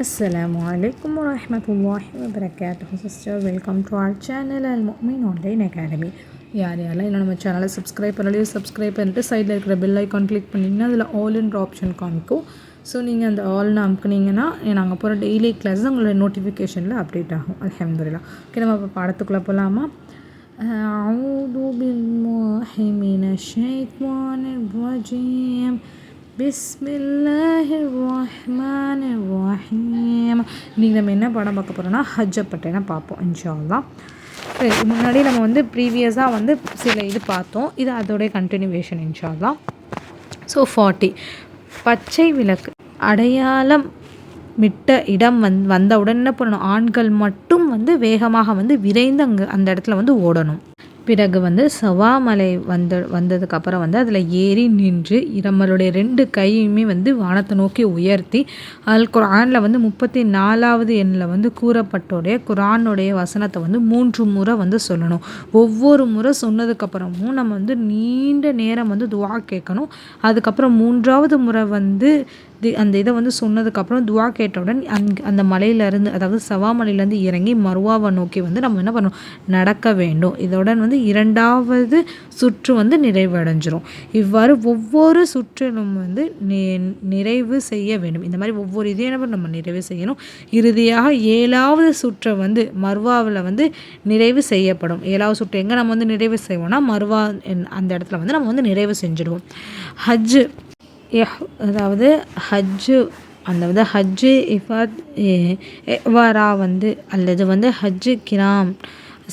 السلام عليكم ورحمة الله وبركاته sister welcome to our channel المؤمن online academy யார் யாரெல்லாம் இன்னும் நம்ம சேனலை சப்ஸ்கிரைப் பண்ணலையோ சப்ஸ்கிரைப் பண்ணிட்டு சைடில் இருக்கிற பெல் ஐக்கான் கிளிக் பண்ணிங்கன்னா அதில் ஆல்ன்ற ஆப்ஷன் காமிக்கும் ஸோ நீங்கள் அந்த ஆல்னு அமுக்குனீங்கன்னா நாங்கள் போகிற டெய்லி கிளாஸ் உங்களோட நோட்டிஃபிகேஷனில் அப்டேட் ஆகும் அலமதுல்லா ஓகே நம்ம இப்போ பாடத்துக்குள்ளே போகலாமா أعوذ بالله من الشيطان الرجيم بسم الله الرحمن الرحيم இன்றைக்கி நம்ம என்ன படம் பார்க்க போகிறோம்னா ஹஜ்ஜை பற்றின பார்ப்போம் இன்ஷால்லா சரி முன்னாடி நம்ம வந்து ப்ரீவியஸாக வந்து சில இது பார்த்தோம் இது அதோடைய கண்டினியூவேஷன் இன்ஷால்லா ஸோ ஃபார்ட்டி பச்சை விளக்கு அடையாளம் விட்ட இடம் வந் வந்தவுடன் என்ன பண்ணணும் ஆண்கள் மட்டும் வந்து வேகமாக வந்து விரைந்து அங்கே அந்த இடத்துல வந்து ஓடணும் பிறகு வந்து சவாமலை வந்த வந்ததுக்கப்புறம் வந்து அதில் ஏறி நின்று நம்மளுடைய ரெண்டு கையுமே வந்து வானத்தை நோக்கி உயர்த்தி அல் குரானில் வந்து முப்பத்தி நாலாவது எண்ணில் வந்து கூறப்பட்டோடைய குரானுடைய வசனத்தை வந்து மூன்று முறை வந்து சொல்லணும். ஒவ்வொரு முறை சொன்னதுக்கப்புறமும் நம்ம வந்து நீண்ட நேரம் வந்து துவா கேட்கணும். அதுக்கப்புறம் மூன்றாவது முறை வந்து அந்த இதை வந்து சொன்னதுக்கப்புறம் துவா கேட்டவுடன் அங் அந்த மலையிலேருந்து அதாவது சவாமலையிலேருந்து இறங்கி மருவாவை நோக்கி வந்து நம்ம என்ன பண்ணணும் நடக்க வேண்டும். இதோடன் வந்து இரண்டாவது சுற்று வந்து நிறைவடைஞ்சிரும். இவ்வாறு ஒவ்வொரு சுற்றிலும் வந்து நிறைவு செய்ய வேண்டும். இந்த மாதிரி ஒவ்வொரு இதையும் நம்ம நிறைவு செய்யணும். இறுதியாக ஏழாவது சுற்றை வந்து மருவாவில் வந்து நிறைவு செய்யப்படும். ஏழாவது சுற்று எங்கே நம்ம வந்து நிறைவு செய்வோம்னா மருவா அந்த இடத்துல வந்து நம்ம வந்து நிறைவு செஞ்சுடுவோம். ஹஜ்ஜு அதாவது ஹஜ்ஜு அந்த வந்து ஹஜ்ஜு இஃபாத் எவ்வாறா வந்து அல்லது வந்து ஹஜ்ஜு கிராம்.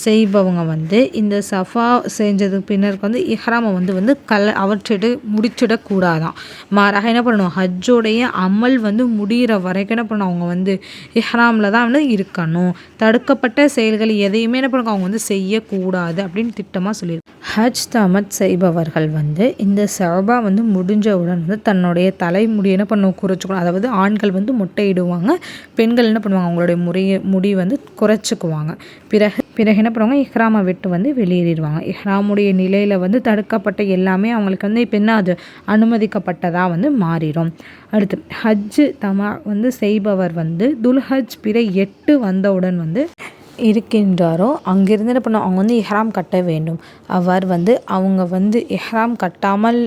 செய்பவங்க வந்து இந்த சஃபா செஞ்சதுக்கு பின்னருக்கு வந்து இஹ்ராமை வந்து வந்து கல அவற்றிட்டு முடிச்சிடக்கூடாதான். மாறாக என்ன பண்ணணும்? ஹஜ்ஜோடைய அமல் வந்து முடிகிற வரைக்கும் என்ன பண்ணணும்? அவங்க வந்து இஹ்ராமில் தான் வந்து இருக்கணும். தடுக்கப்பட்ட செயல்கள் எதையுமே என்ன பண்ணுங்க அவங்க வந்து செய்யக்கூடாது அப்படின்னு திட்டமாக சொல்லியிருக்காங்க ஹஜ் தமத் செய்பவர்கள் வந்து இந்த சபா வந்து முடிஞ்சவுடன் வந்து தன்னுடைய தலைமுடி என்ன பண்ணுவோம் குறைச்சிக்கணும். அதாவது ஆண்கள் வந்து முட்டையிடுவாங்க பெண்கள் என்ன பண்ணுவாங்க? அவங்களுடைய முறையை முடி வந்து குறைச்சிக்குவாங்க. பிறகு பிறகு என்ன பண்ணுவாங்க? இஹ்ராமை விட்டு வந்து வெளியேறிடுவாங்க. இஹ்ராமுடைய நிலையில் வந்து தடுக்கப்பட்ட எல்லாமே அவங்களுக்கு வந்து இப்போ என்ன அது? அனுமதிக்கப்பட்டதாக வந்து மாறிடும். அடுத்து ஹஜ்ஜு தமா வந்து செய்பவர் வந்து துல்ஹஜ் பிற எட்டு வந்தவுடன் வந்து இருக்கின்றாரோ அங்கிருந்து என்ன பண்ணும் அவங்க வந்து இஹ்ராம் கட்ட வேண்டும். அவர் வந்து அவங்க வந்து இஹ்ராம் கட்டாமல்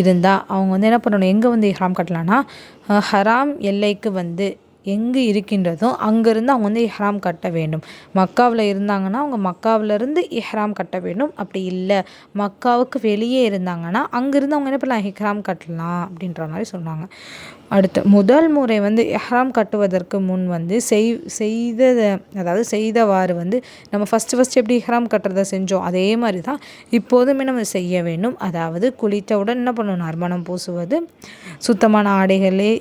இருந்தால் அவங்க வந்து என்ன பண்ணணும்? எங்கே வந்து இஹ்ராம் கட்டலான்னா ஹராம் எல்லைக்கு வந்து எங்கே இருக்கின்றதோ அங்கேருந்து அவங்க வந்து இஹ்ராம் கட்ட வேண்டும். மக்காவில் இருந்தாங்கன்னா அவங்க மக்காவிலேருந்து இஹ்ராம் கட்ட வேண்டும். அப்படி இல்லை. மக்காவுக்கு வெளியே இருந்தாங்கன்னா அங்கேருந்து அவங்க என்ன பண்ணலாம்? இஹ்ராம் கட்டலாம் அப்படின்ற மாதிரி சொன்னாங்க அடுத்து முதல் முறை வந்து இஹ்ராம் கட்டுவதற்கு முன் வந்து செய் செய்ததை அதாவது செய்தவாறு வந்து நம்ம ஃபஸ்ட்டு ஃபஸ்ட்டு எப்படி இஹ்ராம் கட்டுறதை செஞ்சோம்? அதே மாதிரி தான் இப்போதுமே நம்ம செய்ய வேண்டும். அதாவது குளித்தவுடன் என்ன பண்ணணும்? நறுமணம் பூசுவது சுத்தமான ஆடைகளே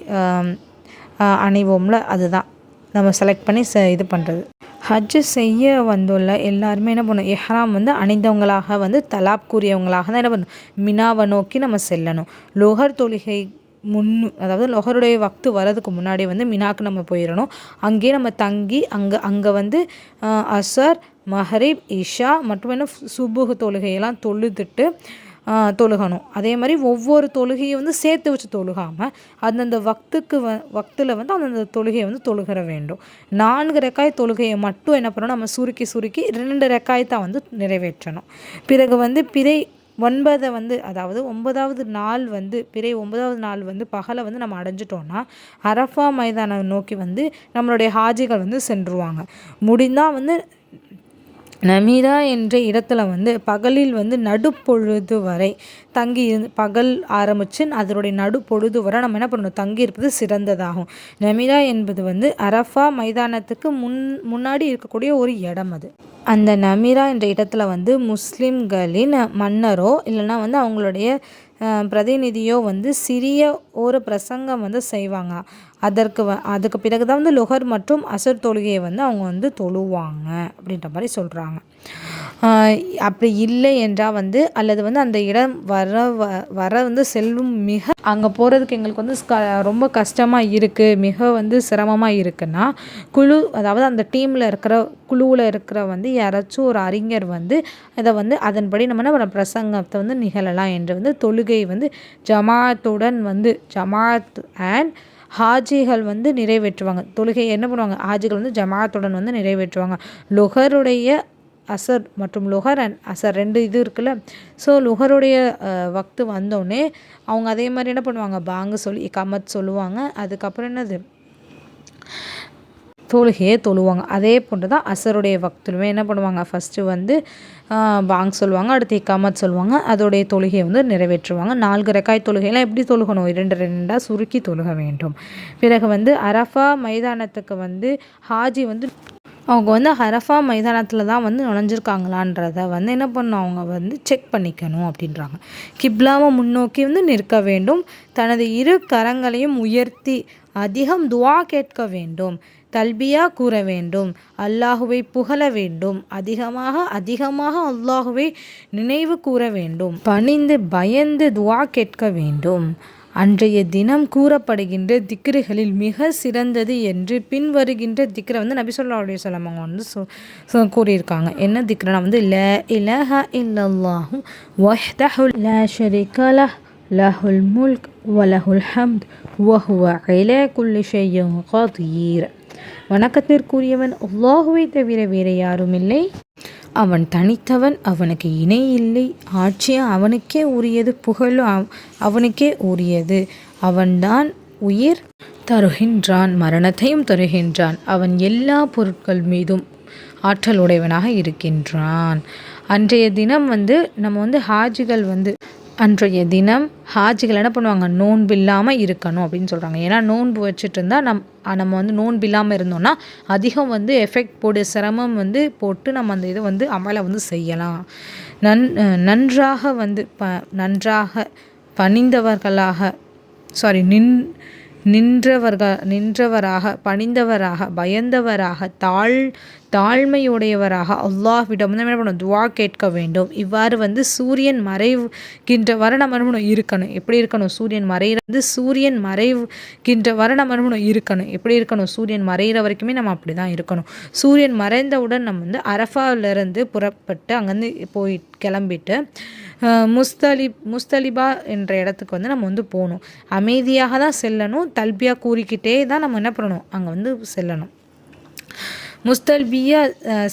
அணிவோம்ல அதுதான். நம்ம செலக்ட் பண்ணி ச இது பண்ணுறது ஹஜ்ஜு செய்ய வந்துள்ள எல்லாருமே என்ன பண்ணும்? எஹ்ராம் வந்து அணிந்தவங்களாக வந்து தலாப் கூறியவங்களாக தான் என்ன பண்ணணும் மினாவை நோக்கி நம்ம செல்லணும். லோகர் தொழுகை முன் அதாவது லொஹருடைய வக்து வரதுக்கு முன்னாடி வந்து மினாக்கு நம்ம போயிடணும். அங்கேயே நம்ம தங்கி அங்கே அங்கே வந்து அசர் மஹரிப் இஷா மற்றும் என்ன சுபுகு தொழுகையெல்லாம் தொழுதுட்டு தொழுகணும். அதே மாதிரி ஒவ்வொரு தொழுகையை வந்து சேர்த்து வச்சு தொழுகாமல் அந்தந்த வக்துக்கு வ வக்தில் வந்து அந்தந்த தொழுகையை வந்து தொழுகிற வேண்டும். நான்கு ரெக்காய் தொழுகையை மட்டும் என்ன பண்ணணும்? நம்ம சுருக்கி சுருக்கி ரெண்டு ரெக்காய் தான் வந்து நிறைவேற்றணும். பிறகு வந்து பிறை ஒன்பதை வந்து அதாவது ஒன்பதாவது நாள் வந்து பிறை ஒன்பதாவது நாள் வந்து பகலை வந்து நம்ம அடைஞ்சிட்டோன்னா அரஃபா மைதானம் நோக்கி வந்து நம்மளுடைய ஹாஜிகள் வந்து சென்றுருவாங்க முடிந்தால் வந்து நமீரா என்ற இடத்துல வந்து பகலில் வந்து நடுப்பொழுது வரை தங்கி இருந்து பகல் ஆரம்பித்து அதனுடைய நடுப்பொழுது வரை நம்ம என்ன பண்ணணும்? தங்கி இருப்பது சிறந்ததாகும். நமீரா என்பது வந்து அரஃபா மைதானத்துக்கு முன் முன்னாடி இருக்கக்கூடிய ஒரு இடம் அது. அந்த நமீரா என்ற இடத்துல வந்து முஸ்லிம்களின் மன்னரோ இல்லைன்னா வந்து அவங்களுடைய பிரதிநிதியோ வந்து சிறிய ஒரு பிரசங்கம் வந்து செய்வாங்க. அதற்கு வ அதுக்கு பிறகு தான் வந்து லுகர் மற்றும் அசர் தொழுகையை வந்து அவங்க வந்து தொழுவாங்க அப்படின்ற மாதிரி சொல்கிறாங்க அப்படி இல்லை என்றால் வந்து அல்லது வந்து அந்த இடம் வர வ வர வந்து செல்வம் மிக அங்கே போகிறதுக்கு எங்களுக்கு வந்து ரொம்ப கஷ்டமாக இருக்குது மிக வந்து சிரமமாக இருக்குன்னா குழு அதாவது அந்த டீமில் இருக்கிற குழுவில் இருக்கிற வந்து யாராச்சும் ஒரு அறிஞர் வந்து இதை வந்து அதன்படி நம்ம என்ன பிரசங்கத்தை வந்து நிகழலாம் என்று வந்து தொழுகை வந்து ஜமாத்துடன் வந்து ஜமாத் அண்ட் ஹாஜிகள் வந்து நிறைவேற்றுவாங்க. தொழுகை என்ன பண்ணுவாங்க? ஹாஜிகள் வந்து ஜமாத்துடன் வந்து நிறைவேற்றுவாங்க. லுகருடைய அசர் மற்றும் லுகர் அண்ட் அசர் ரெண்டு இது இருக்குல்ல. ஸோ லுகருடைய வக்து வந்தோடனே அவங்க அதே மாதிரி என்ன பண்ணுவாங்க? பாங்கு சொல்லி கமத் சொல்லுவாங்க. அதுக்கப்புறம் என்னது? தொழுகையே தொழுவாங்க. அதே போன்று தான் அசருடைய பக்தருமே என்ன பண்ணுவாங்க? ஃபஸ்ட்டு வந்து பாங் சொல்லுவாங்க. அடுத்து இக்காமத் சொல்லுவாங்க. அதோடைய தொழுகையை வந்து நிறைவேற்றுவாங்க. நான்கு ரெக்காய் தொழுகையெல்லாம் எப்படி தொழுகணும்? இரண்டு ரெண்டாக சுருக்கி தொழுக வேண்டும். பிறகு வந்து அரஃபா மைதானத்துக்கு வந்து ஹாஜி வந்து அவங்க வந்து ஹரஃபா மைதானத்தில் தான் வந்து நுழைஞ்சிருக்காங்களான்றத வந்து என்ன பண்ணணும் அவங்க வந்து செக் பண்ணிக்கணும் அப்படின்றாங்க. கிப்லாவை முன்னோக்கி வந்து நிற்க வேண்டும். தனது இரு கரங்களையும் உயர்த்தி அதிகம் துவா கேட்க வேண்டும். தல்பியா கூற வேண்டும். அல்லாஹுவை புகழ வேண்டும். அதிகமாக அதிகமாக அல்லாஹுவை நினைவு கூற வேண்டும். பணிந்து பயந்து துவா கேட்க வேண்டும். அன்றைய தினம் கூறப்படுகின்ற திக்ருகளில் மிக சிறந்தது என்று பின்வருகின்ற திக்ரை வந்து நபி சொல்லா அலுவலம் அவங்க வந்து சொ கூறியிருக்காங்க. என்ன திக்ரனா வந்து ல இலஹ இல்லல்லாஹு வஹ்தஹுல் லா ஷரிகல லஹுல் முல்க் வலஹுல் ஹம்த் வஹுவ இலா குல்லி ஷையின் கதீர் வணக்கத்திற்குரியவன் அல்லாஹுவை தவிர வேறு யாரும் இல்லை. அவன் தனித்தவன் அவனுக்கு இணை இல்லை. ஆட்சியும் அவனுக்கே உரியது புகழும் அவனுக்கே உரியது. அவன்தான் உயிர் தருகின்றான் மரணத்தையும் தருகின்றான். அவன் எல்லா பொருட்கள் மீதும் ஆற்றல் உடையவனாக இருக்கின்றான். அன்றைய தினம் வந்து நம்ம வந்து ஹாஜிகள் வந்து அன்றைய தினம் ஹாஜிகள் என்ன பண்ணுவாங்க? நோன்பு இல்லாமல் இருக்கணும் அப்படின்னு சொல்கிறாங்க ஏன்னா நோன்பு வச்சுட்டு இருந்தால் நம் நம்ம வந்து நோன்பு இல்லாமல் இருந்தோம்னா அதிகம் வந்து எஃபெக்ட் போடு சிரமம் வந்து போட்டு நம்ம அந்த இதை வந்து அமலை வந்து செய்யலாம். நன் நன்றாக வந்து ப நன்றாக பணிந்தவர்களாக சாரி நின் நின்றவர்கள் நின்றவராக பணிந்தவராக பயந்தவராக தாழ் தாழ்மையுடையவராக அல்லாஹ்விடம் வந்து என்ன பண்ணணும்? துவா கேட்க வேண்டும். இவ்வாறு வந்து சூரியன் மறைவுகின்ற வர நம்ம இருக்கணும். எப்படி இருக்கணும்? சூரியன் மறைகிற வந்து சூரியன் மறைவுகின்ற வர நம்ம இருக்கணும். எப்படி இருக்கணும்? சூரியன் மறைகிற வரைக்குமே நம்ம அப்படி தான் இருக்கணும். சூரியன் மறைந்தவுடன் நம்ம வந்து அரஃபாவிலேருந்து புறப்பட்டு அங்கேருந்து போய் கிளம்பிட்டு முஸ்தலி முஸ்தலிபா என்ற இடத்துக்கு வந்து நம்ம வந்து போகணும். அமைதியாக தான் செல்லணும். தல்பியாக கூறிக்கிட்டே தான் நம்ம என்ன பண்ணணும்? அங்கே வந்து செல்லணும். முஸ்தல்பியா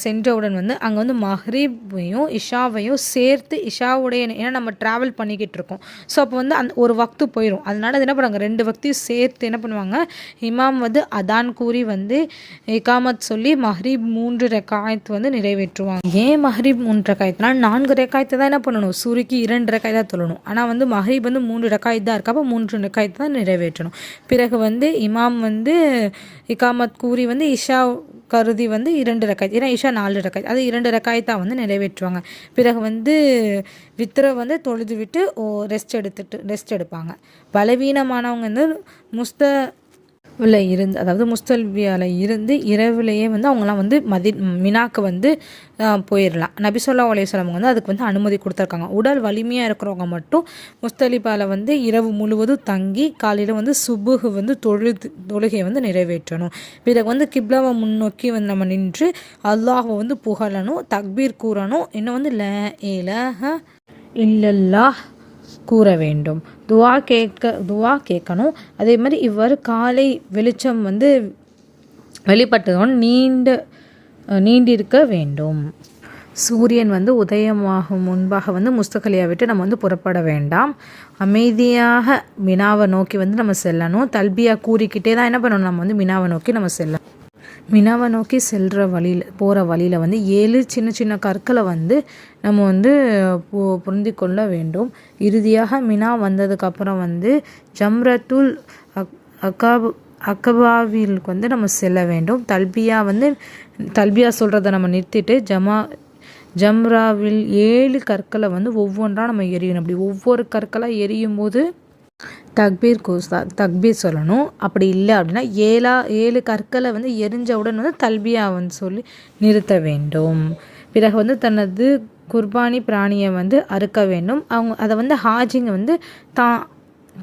சென்றவுடன் வந்து அங்கே வந்து மஹ்ரீபையும் இஷாவையும் சேர்த்து இஷாவுடைய ஏன்னா நம்ம ட்ராவல் பண்ணிக்கிட்டு இருக்கோம். ஸோ அப்போ வந்து அந்த ஒரு வக்து போயிடும் அதனால அது என்ன பண்ணுவாங்க? ரெண்டு வக்தையும் சேர்த்து என்ன பண்ணுவாங்க? இமாம் வந்து அதான் கூறி வந்து இகாமத் சொல்லி மஹ்ரீப் மூன்று ரெக்காயத்து வந்து நிறைவேற்றுவாங்க. ஏன் மஹ்ரீப் மூன்று ரெக்காயத்துனா நான்கு ரெக்காயத்தை தான் என்ன பண்ணணும்? சூரிக்கு இரண்டு ரெக்காய் தான் தொழணும் ஆனால் வந்து மஹ்ரீப் வந்து மூன்று ரெக்காயத்து தான் இருக்கப்போ மூன்று ரெக்காயத்தை தான் நிறைவேற்றணும். பிறகு வந்து இமாம் வந்து இகாமத் கூறி வந்து இஷா கருதி வந்து இரண்டு ரக்காய் ஏன்னா இஷா நாலு ரக்காய் அது இரண்டு ரக்காயத்தான் வந்து நிறைவேற்றுவாங்க. பிறகு வந்து வித்திரை வந்து தொழுது விட்டு ஓ ரெஸ்ட் எடுத்துட்டு ரெஸ்ட் எடுப்பாங்க. பலவீனமானவங்க வந்து முஸ்த இருந்து அதாவது முஸ்தல்வியாவில் இருந்து இரவுலேயே வந்து அவங்களாம் வந்து மதி மினாக்கு வந்து போயிடலாம் நபிசல்லா அலையம் வந்து அதுக்கு வந்து அனுமதி கொடுத்துருக்காங்க. உடல் வலிமையாக இருக்கிறவங்க மட்டும் முஸ்தலிபாவில் வந்து இரவு முழுவதும் தங்கி காலையில் வந்து சுபுகு வந்து தொழுது தொழுகையை வந்து நிறைவேற்றணும். பிறகு வந்து கிப்லாவை முன்னோக்கி வந்து நம்ம நின்று அல்லாஹை வந்து புகழணும் தக்பீர் கூறணும். இன்னும் வந்து ல ஏல இல்லல்லா கூற வேண்டும் துவா கேட்க துவா கேட்கணும். அதே மாதிரி இவ்வாறு காலை வெளிச்சம் வந்து வெளிப்பட்டதுடன் நீண்ட நீண்டிருக்க வேண்டும். சூரியன் வந்து உதயமாகும் முன்பாக வந்து முஸ்தகலியா விட்டு நம்ம வந்து புறப்பட வேண்டாம். அமைதியாக மினாவை நோக்கி வந்து நம்ம செல்லணும். தல்பியாக கூறிக்கிட்டே தான் என்ன பண்ணணும்? நம்ம வந்து மினாவை நோக்கி நம்ம செல்லணும். மினாவை நோக்கி செல்கிற வழியில் போகிற வழியில் வந்து ஏழு சின்ன சின்ன கற்களை வந்து நம்ம வந்து பு பொருந்தி கொள்ள வேண்டும். இறுதியாக மினா வந்ததுக்கப்புறம் வந்து ஜம்ரத்துல் அக் அக்காபு அக்கபாவிலுக்கு வந்து நம்ம செல்ல வேண்டும். தல்பியா வந்து தல்பியா சொல்கிறத நம்ம நிறுத்திட்டு ஜமா ஜம்ராவில் ஏழு கற்களை வந்து ஒவ்வொன்றாக நம்ம எரியணும். அப்படி ஒவ்வொரு கற்களாக எரியும் போது தக்பீர் கோஸ்தா தக்பீர் சொல்லணும். அப்படி இல்லை அப்படின்னா ஏழா ஏழு கற்களை வந்து எரிஞ்சவுடன் வந்து தல்பியா வந்து சொல்லி நிறுத்த வேண்டும். பிறகு வந்து தனது குர்பானி பிராணியை வந்து அறுக்க வேண்டும். அவங்க அதை வந்து ஹாஜிங்க வந்து தான்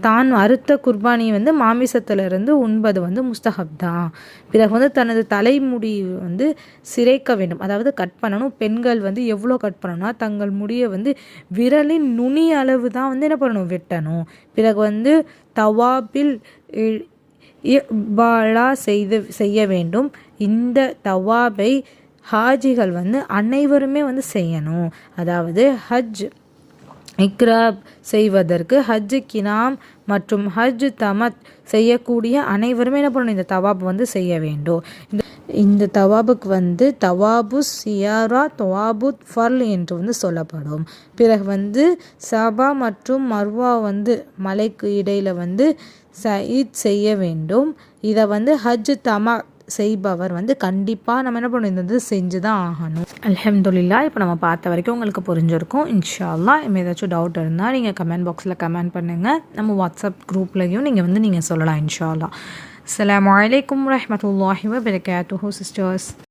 தான் அறுத்த குர்பானியை வந்து மாமிசத்திலிருந்து உண்பது வந்து முஸ்தஹப் தான் பிறகு வந்து தனது தலைமுடி வந்து சிரைக்க வேண்டும். அதாவது கட் பண்ணணும். பெண்கள் வந்து எவ்வளோ கட் பண்ணணும்னா தங்கள் முடியை வந்து விரலின் நுனி அளவு தான் வந்து என்ன பண்ணணும்? வெட்டணும். பிறகு வந்து தவாபில் இக்பாலா செய்து செய்ய வேண்டும். இந்த தவாபை ஹாஜிகள் வந்து அனைவருமே வந்து செய்யணும். அதாவது ஹஜ் இக்ராப் செய்வதற்கு ஹஜ் கினாம் மற்றும் ஹஜ் தமத் செய்யக்கூடிய அனைவருமே என்ன பண்ணணும்? இந்த தவாப் வந்து செய்ய வேண்டும். இந்த இந்த தவாபுக்கு வந்து தவாபு சியாரா தவாபு ஃபர்ல் என்று வந்து சொல்லப்படும். பிறகு வந்து சபா மற்றும் மர்வா வந்து மலைக்கு இடையில் வந்து சயீத் செய்ய வேண்டும். இதை வந்து ஹஜ் தமா செய்பவர் வந்து கண்டிப்பாக நம்ம என்ன பண்ணணும்? இந்த செஞ்சு தான் ஆகணும். அலமதுல்லா இப்போ நம்ம பார்த்த வரைக்கும் உங்களுக்கு புரிஞ்சிருக்கும். இன்ஷால்லா இப்போ ஏதாச்சும் டவுட் இருந்தால் நீங்கள் கமெண்ட் பாக்ஸில் கமெண்ட் பண்ணுங்கள் நம்ம வாட்ஸ்அப் குரூப்லேயும் நீங்கள் வந்து நீங்கள் சொல்லலாம் இன்ஷால்லா அலாம் வலைக்கம் அலைக்கும் வரஹ்மத்துல்லாஹி சிஸ்டர்ஸ்